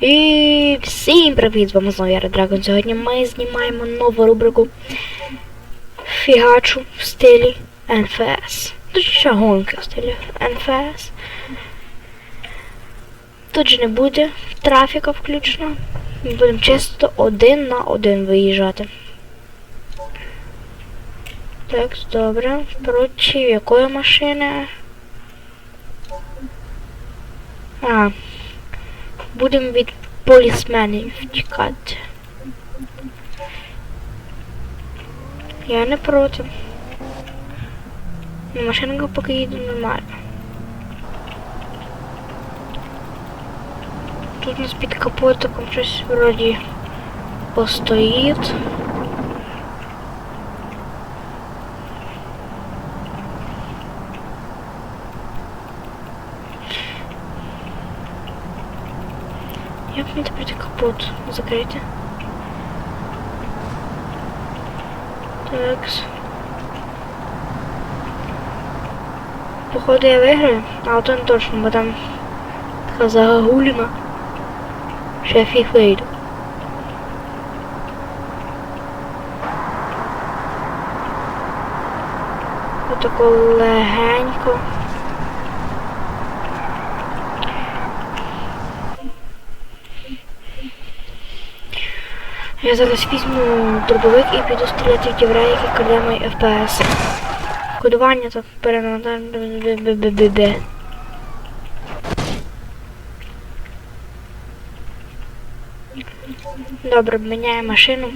І всім привіт! З вами знову я Драгон. Сьогодні ми знімаємо нову рубрику Фігачу в стилі НФС. Тут ще гонки в стилі НФС. Тут же не буде трафіка включно. Ми будемо чисто один на один виїжджати. Так, добре. Проти якої машини? А, Будемо від полісменів втікати. Я не проти. На Машинка поки їде нормально. Тут у нас під капотиком щось вроді постоїть. Як капот закрити? Так. Походу я виграю, а то не точно, бо там така загагуліна. Що я фіг вийду. Отако легенько. Я зараз візьму дробовик і піду стріляти в єврея, який краде мій FPS. Кодування так перенадано. Добре, міняю машину.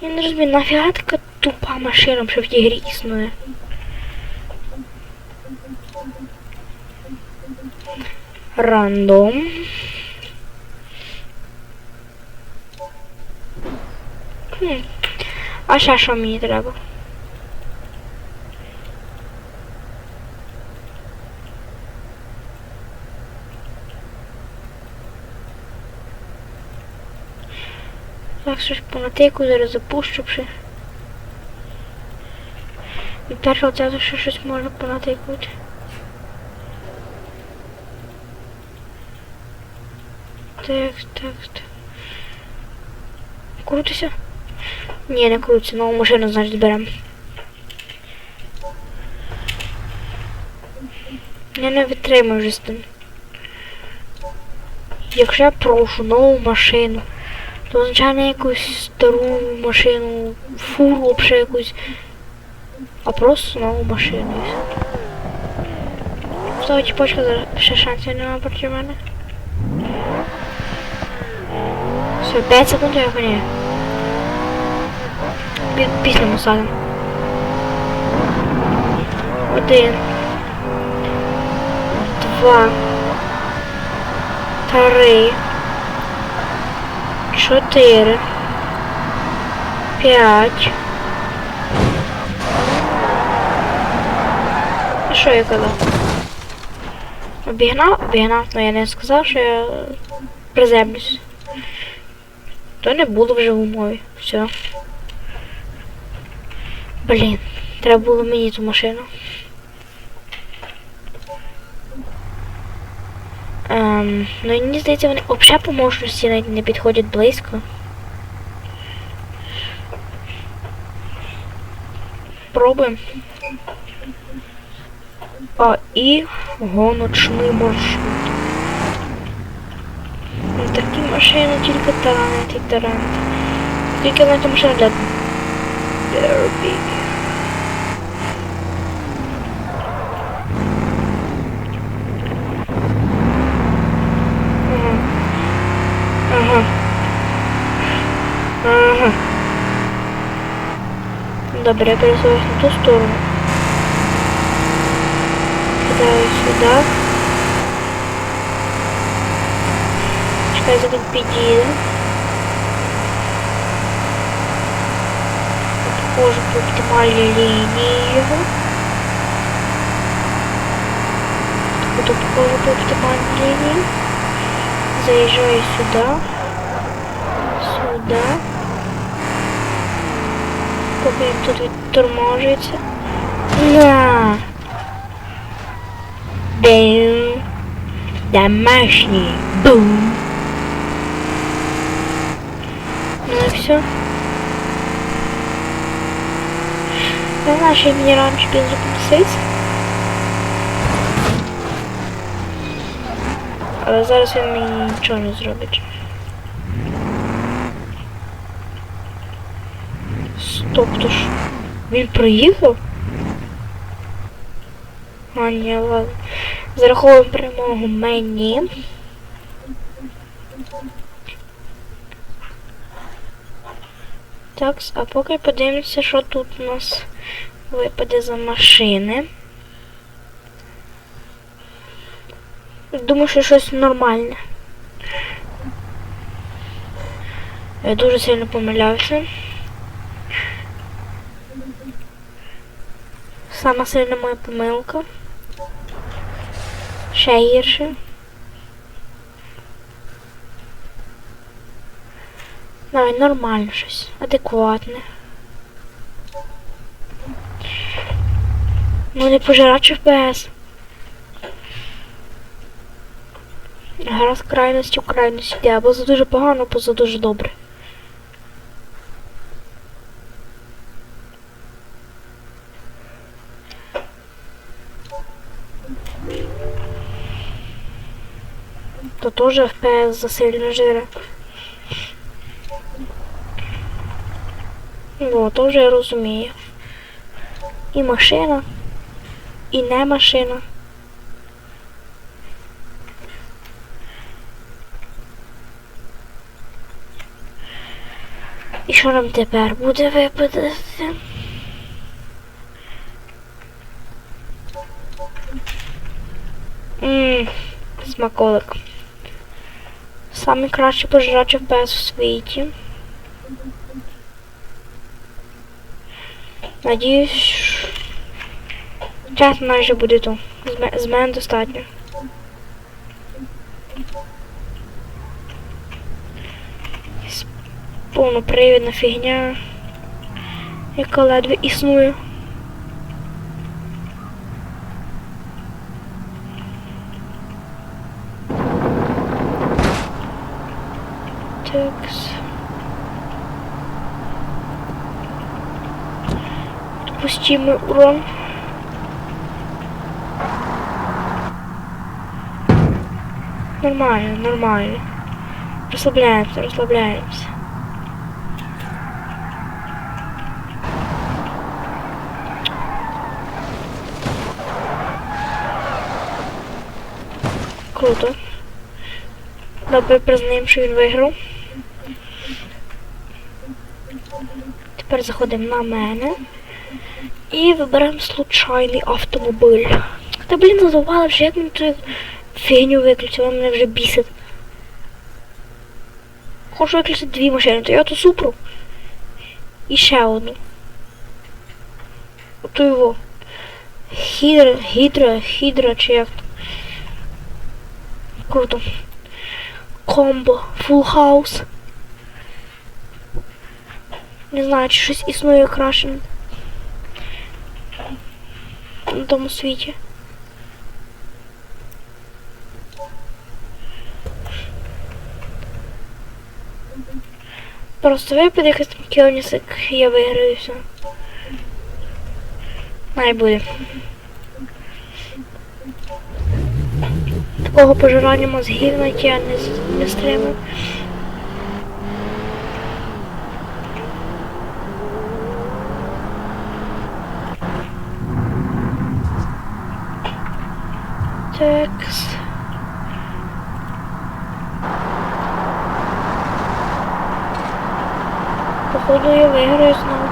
Я не розумію, нафіга така тупа машина, що в тій грі існує. Рандом. Хм. А ще що мені треба? Так, щось по натику зараз запущу ще. Від першого цього ще щось може понатикувати. Так, так. Крутися? Ні, не крутиться, нову машину, значить, беремо. Я не витримую вже з тим. Якщо я прошу нову машину, то означає якусь стару машину, фуру взагалі якусь, а просто нову машину. Стала чіпочка, ще шансів немає проти мене. Все, 5 секунд я гоняю. Пі- Після мусадом. Один. Два. Три. Чотири. П'ять. Що я казав? Обігнав? Обігнав, але я не сказав, що я приземлюсь. То не було вже в умові. Все. Блін, треба було мені ту машину. Ем, ну мені здається, вони взагалі по мощності навіть не підходять близько. Пробуємо. А і гоночний маршрут. Ну, такі машини тільки таранти і таранти. Скільки на цю машину для Дербі? Ага. Ага. Ага. Добре, я пересуваюсь на ту сторону. Кидаю сюди. За він підійде. Підходжу по оптимальній лінії його. Буду підходжу по оптимальній лінії. Заїжджаю сюди. Сюди. Поки він тут відторможується. На! Бум. Домашний. Бум. Ну и все. Не знаю, що мені. Але зараз він мені нічого не зробить. Стоп, то ж. Він проїхав? А, ні, ладно. Зараховуємо перемогу мені. Так, а поки подивимося, що тут у нас випаде за машини. Думаю, що щось нормальне. Я дуже сильно помилявся. Сама сильна моя помилка. Ще гірше. Давай нормально щось. Адекватне. Ну не пожирач FPS. Гра з крайності в крайності йде. Або за дуже погано, або за дуже добре. То теж FPS засильно жире. Ну, то вже я розумію. І машина, і не машина. І що нам тепер буде випадати? Ммм, смаколик. Самий кращий пожирач FPS в світі. Надіюсь, час майже буде тут. З, мене достатньо. Повнопривідна фігня, яка ледве існує. Такс. Допустимый урон. Нормально, нормально. Расслабляемся, расслабляемся. Круто. Добре признаємо, що він виграв. Тепер заходимо на мене. І виберемо случайний автомобіль. Та блін, задовбали вже, як мені цю фігню виключити, вона мене вже бісить. Хочу виключити дві машини, Toyota Supra. І ще одну. Ото його. Хідра, гідра, хідра чи як там. Круто. Комбо, full house. Не знаю, чи щось існує краще на тому світі. Просто випаде якийсь там кіонісик, я виграю все. Най буде. Такого пожирання мозгів навіть я не, не стримую. Походу я виграю знову.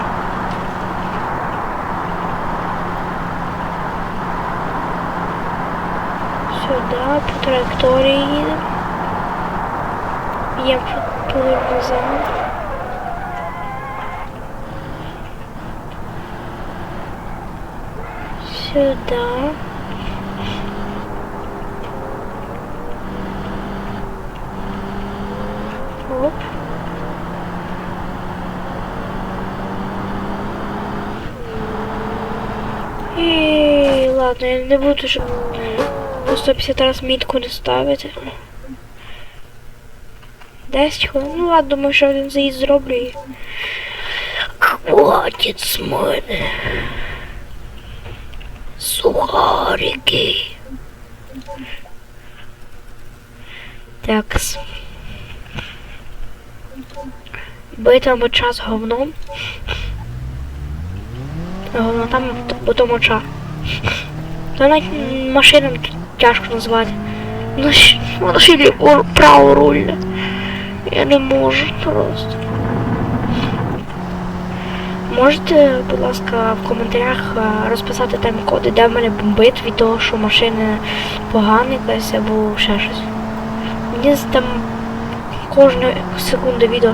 Сюди, по траєкторії їдемо. Я плив назад. Сюда. І ладно, я не буду, щоб по 150 раз мітку не ставити. 10 хвилин. Ну ладно, думаю, що один заїзд зроблю і. Хватить з мене. Сухарики. Такс. Бити моча з говном. Говно там потім моча. Та навіть м, машинам т- тяжко назвати. Ну, щ- воно ще ліво праворульне. Я не можу просто. Можете, будь ласка, в коментарях е, розписати тайм-коди, де в мене бомбить від того, що машина погана якась або ще щось. Мені там кожну секунду відео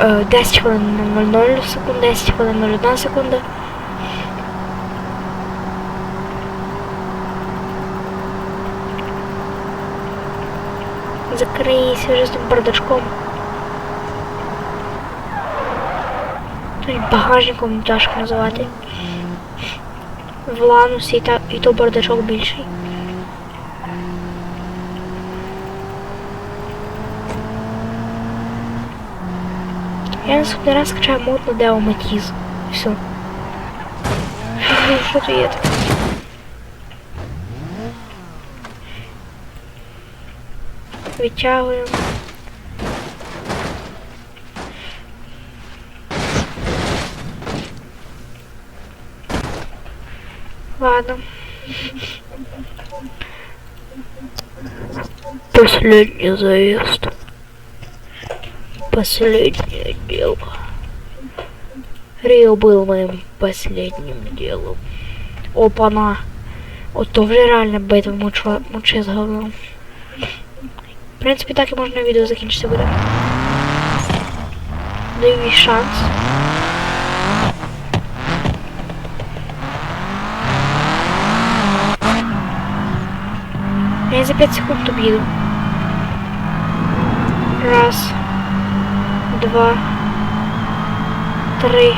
е, 10 хвилин 00 секунд, 10 хвилин 01 секунда. Закрийся вже з тим бардачком. Той багажником тяжко називати. В ланусі і, та, і то бардачок більший. Я наступний раз скачаю мод на Део Матіз. Все. Що тут є таке? Відтягуємо. Ладно. Последний заезд. Последнее дело. Рио был моим последним делом. Опана. От то вже реально битва моча, мочи з говном. В принципі, так і можна відео закінчити буде. Даю їй шанс. Я за 5 секунд об'їду. Раз. Два. Три.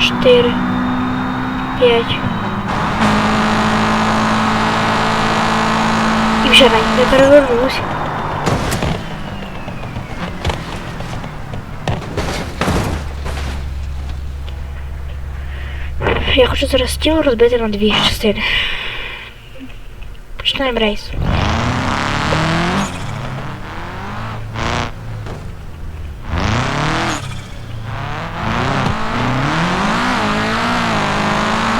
Чотири. П'ять. Вже рай, я. Я хочу зараз тіло розбити на дві частини. Починаємо рейс.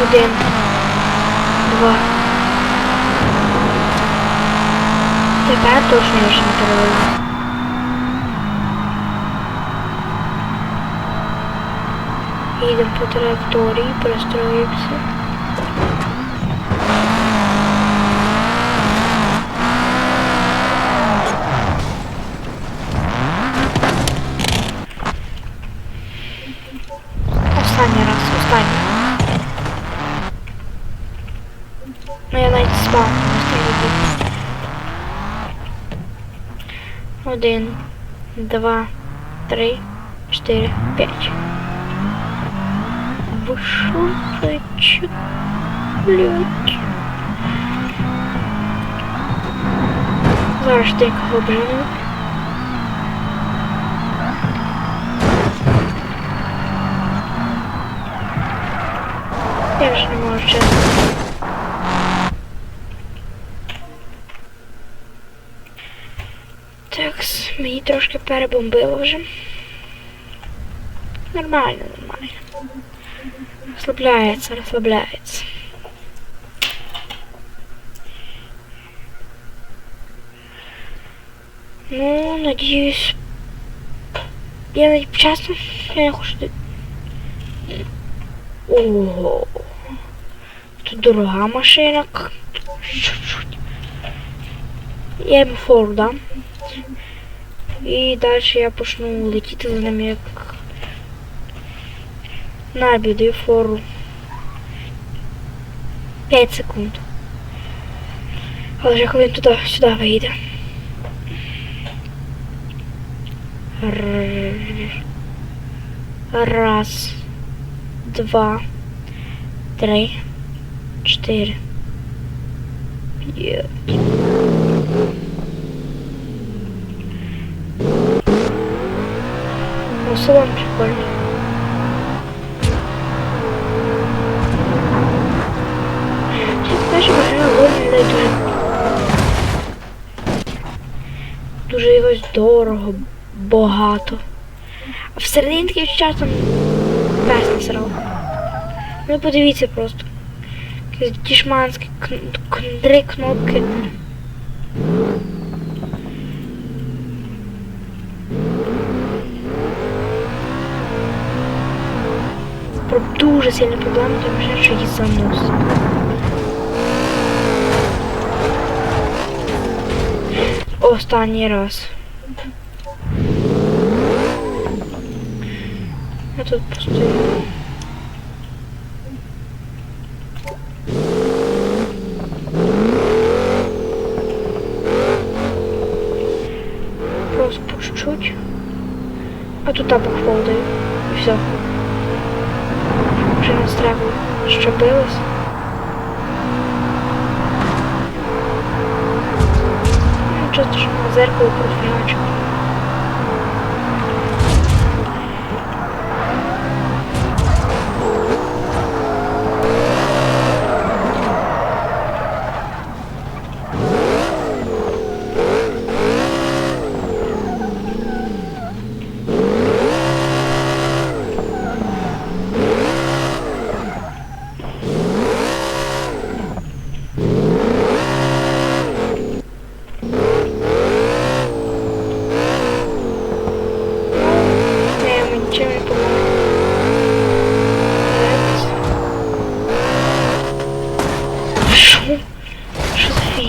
Один. Два. Тепер точно я вже не перевернусь. Їдемо по траєкторії, перестроїмося. Останній раз, останній. Ну я навіть спав, не встиг Один, два, три, чотири, п'ять. Ви що за чу... Блять. Зараз тільки обжену. Я вже не можу чесно. Так, мені трошки перебомбило вже. Нормально, нормально. Расслабляется, расслабляется. Ну, надеюсь... Я навіть чесно, я не хочу... Ого. Тут дорога машина. Чуть-чуть. Я йому фору дам. І далі я почну летіти за ним як на біди фору. 5 секунд. Але вже коли він туди сюди. Раз, два, три, чотири, Є. Ну, салон. Чесно кажучи, машина виглядає дуже... Дуже якось дорого, багато. А всередині відчуття там пес насрав. Ну подивіться просто. Якісь дішманські кн- кнопки. дуже сильна проблема, тому що що її заносить. Останній раз. Я тут постою. Просто по чуть-чуть. А тут тапок холдаю. І все. Вже що. Ну, Часто що на зеркало профігачу. Не, ми нічим не помогли. Що?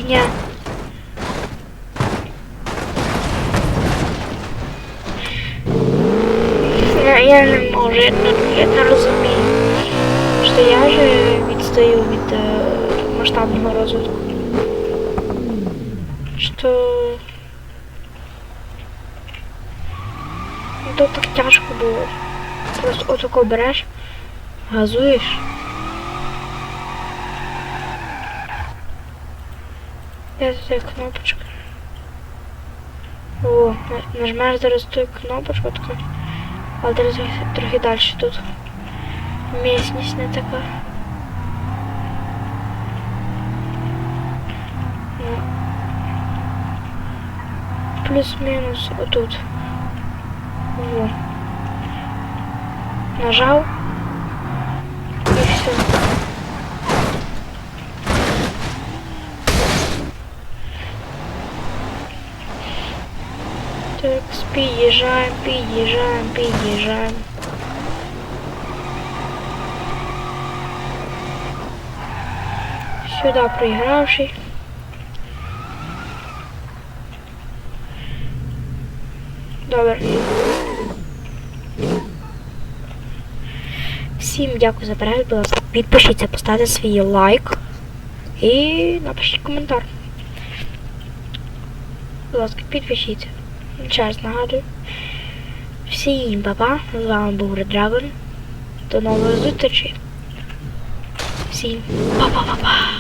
Що? Я, я не можу, я не, я не я же відстаю від е, масштабного розвитку. Що... Ну, то так тяжко було. Просто отако береш, газуєш. Де тут є кнопочка? О, на- нажмеш зараз ту кнопочку таку. Але трохи, трохи далі тут. Місність не така. Ну. Плюс-мінус отут. Во. Нажал. Переезжаем, переезжаем, переезжаем. Сюда проигравший. Добре. Всім дякую за перегляд, будь ласка. Підпишіться, поставте свій лайк і напишіть коментар. Будь ласка, підпишіться. Раз нагадую. Всім па-па. З вами був Dragon. До нової зустрічі. Всім па-па-па-па.